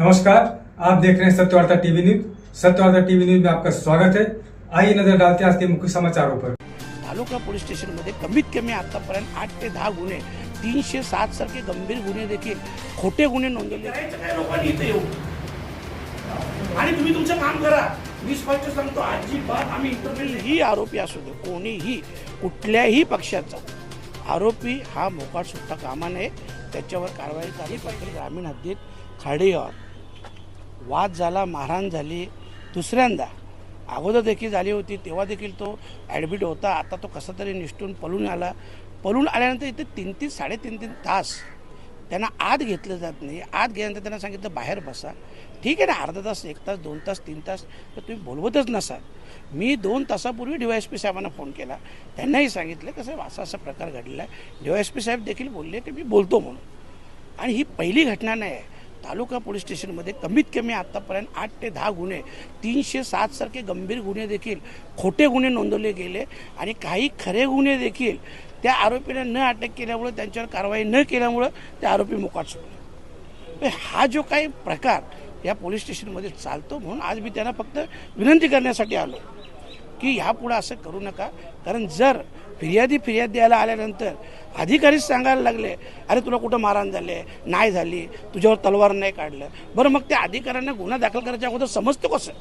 नमस्कार आप देख रहे हैं Satyavarta TV news. Satyavarta TV news में आपका स्वागत है। आइए नजर डालते हैं आज के मुख्य समाचारों पर। तालुका पोलीस स्टेशनमध्ये कमीत कमी आतापर्यंत आठ ते दहा गुन्हे तीनशे सात सारखे गंभीर गुन्हे देखील खोटे गुन्हे नोंदवले लोकांनी इथे येऊ आणि तुम्ही तुमचं काम करा. मी स्पष्ट सांगतो अजिबात आम्ही इंटरव्ह्यू ही आरोपी असू दे कोणीही कुठल्याही पक्षाचा आरोपी हा मोकाट सुट्टा कामा नये. त्याच्यावर कारवाई झाली. पाहिजे ग्रामीण हद्दीत खाडीवर वाद झाला मारहाण झाली दुसऱ्यांदा. अगोदर देखील झाली होती तेव्हा देखील तो ॲडमिट होता. आता तो कसा तरी निष्ठून पळून आला. पळून आल्यानंतर इथे तीन तीन साडेतीन तीन तास त्यांना आत घेतलं जात नाही. आत गेल्यानंतर त्यांना सांगितलं बाहेर बसा. ठीक आहे ना अर्धा तास एक तास दोन तास तीन तास तर तुम्ही बोलवतच नसाल मी दोन तासापूर्वी डी वाय एस पी साहेबांना फोन केला. त्यांनाही सांगितलं कसं आहे, असा असा प्रकार घडलेला आहे डी वाय एस पी साहेब देखील बोलले की मी बोलतो म्हणून. आणि ही पहिली घटना नाही आहे. तालुका पोलीस स्टेशनमध्ये कमीत कमी आत्तापर्यंत आठ ते दहा गुन्हे तीनशे सात सारखे गंभीर गुन्हे देखील खोटे गुन्हे नोंदवले गेले आणि काही खरे गुन्हे देखील त्या आरोपीने न अटक केल्यामुळं त्यांच्यावर कारवाई न केल्यामुळं ते आरोपी मोकाट सुटले. हा जो काही प्रकार या पोलीस स्टेशनमध्ये चालतो म्हणून आज मी त्यांना फक्त विनंती करण्यासाठी आलो की ह्यापुढं असं करू नका. कारण जर फिर्यादी फिर्याद द्यायला आल्यानंतर अधिकारीच सांगायला लागले अरे तुला कुठं मारहाण झाले? नाही झाली. तुझ्यावर तलवार नाही काढलं. बरं मग त्या अधिकाऱ्यांना गुन्हा दाखल करायच्या अगोदर समजतो कसं?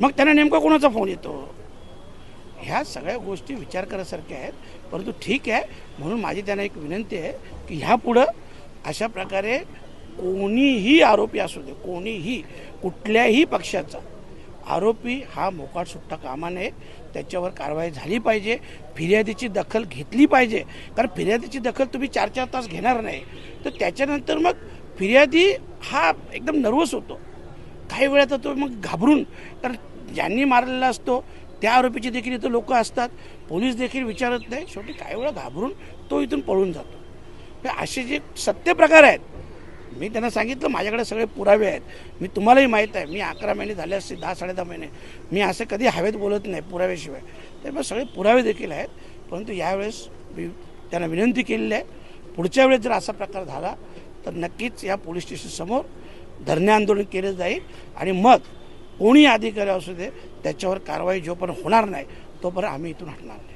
मग त्यांना नेमका कोणाचा फोन येतो? ह्या सगळ्या गोष्टी विचार करायसारख्या आहेत. परंतु ठीक आहे म्हणून माझी त्यांना एक विनंती आहे की ह्यापुढं अशा प्रकारे कोणीही आरोपी असू दे कोणीही कुठल्याही पक्षाचा आरोपी हा मोकाट सुट्टा कामा नये. त्याच्यावर कारवाई झाली पाहिजे. फिर्यादीची दखल घेतली पाहिजे. कारण फिर्यादीची दखल तुम्ही चार चार तास घेणार नाही. तर त्याच्यानंतर मग फिर्यादी हा एकदम नर्वस होतो. काही वेळा तर तो मग घाबरून. कारण ज्यांनी मारलेला असतो त्या आरोपीचे देखील इथं लोक असतात. पोलीस देखील विचारत नाही. शेवटी काही वेळा घाबरून तो इथून पळून जातो. असे जे सत्य प्रकार आहेत मी त्यांना सांगितलं माझ्याकडे सगळे पुरावे आहेत. मी तुम्हालाही माहीत आहे मी अकरा महिने झाले असते दहा साडे दहा महिने. मी असं कधी हवेत बोलत नाही पुराव्याशिवाय. त्यामुळे सगळे पुरावे देखील आहेत परंतु यावेळेस मी त्यांना विनंती केलेली आहे. पुढच्या वेळेस जर असा प्रकार झाला तर नक्कीच या पोलीस स्टेशनसमोर धरणे आंदोलन केलं जाईल आणि मग कोणी अधिकारी असू दे त्याच्यावर कारवाई जोपर्यंत होणार नाही तोपर्यंत आम्ही इथून हटणार नाही.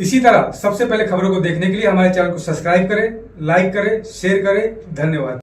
इसी तरह सबसे पहले खबरों को देखने के लिए हमारे चैनल को सब्सक्राइब करें लाइक करें शेयर करें। धन्यवाद।